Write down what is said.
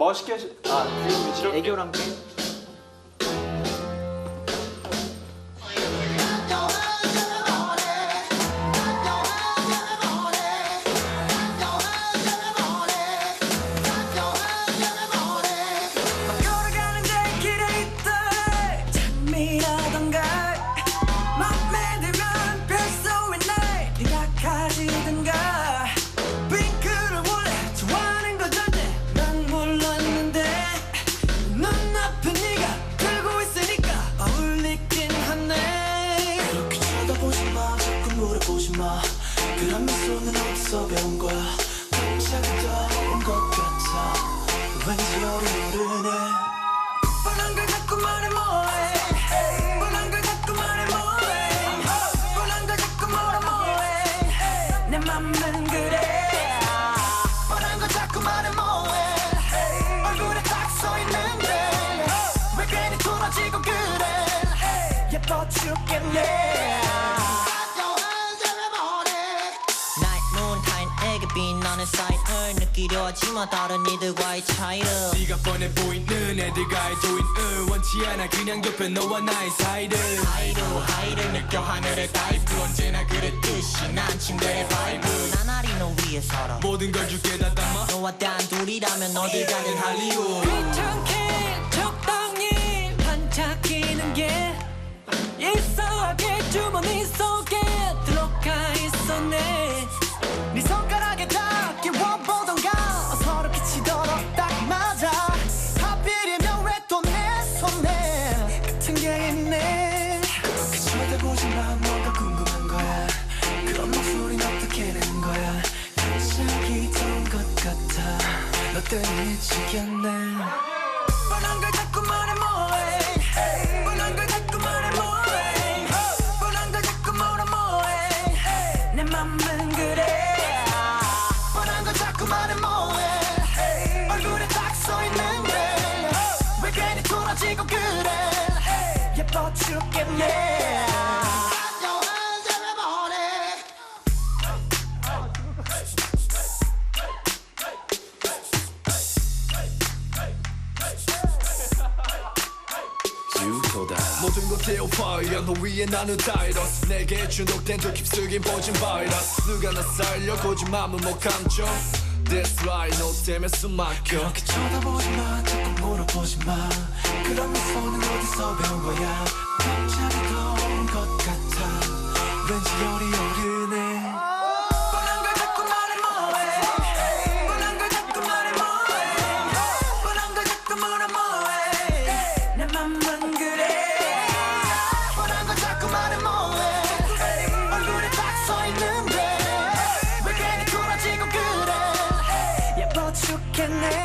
멋있게 시- 아 지금 애교랑 게? 찬미라던가 맘에 들면 별소리 날. 네가 가지든 물어보지 마 그런 미소는 어디서 배운 거야? 갑자기 떠오른 것 같아. 왠지 어려오르네. 뻔한 걸 자꾸 말해 뭐해? 뻔한 걸 자꾸 말해 뭐해? 뻔한 걸 자꾸 뭐라 뭐해? 내 맘은 그래. 뻔한 걸 자꾸 말해 뭐해? 얼굴에 딱 써있는데 왜 괜히 돌아지고 그래? 예뻐 죽겠네 빛나는 사인을 느끼려 하지만 다른 이들과의 차이를. 네가 뻔해 보이는 애들과의 조인을 원치 않아 그냥 옆에 너와 나의 사이를. 하이로 하이를 느껴 하늘의 다이브 언제나 그랬듯이 난 침대의 바이브 난 아리 너 위에 살아 모든 걸 줄게 다 담아. 너와 단 둘이라면 어딜 가든 할리우드. 귀찮게 적당히 반짝이는 게 이상하게 주머니 속 너 때문에 미치겠네. 뻔한 걸 자꾸 말해 뭐해. 뻔한 걸 자꾸 말해 뭐해. 뻔한 걸 자꾸 뭐라 뭐해. 내 맘은 그래. 뻔한 걸 자꾸 말해 뭐해. 얼굴에 딱 써있는데 왜 괜히 돌아지고 그래. 예뻐 죽겠네 모든 것 태워 파이어 너 위에 나는 다이러스 내게 중독된 저 깊숙이 퍼진 바이러스 누가 나 살려 거짓말은 못 감춰. That's right 너 때문에 숨 막혀. 그렇게 쳐다보지 마 자꾸 물어보지 마. 그런 미소는 어디서 배운 거야? 갑자기 떠온 것 같아. 왠지 오르 써있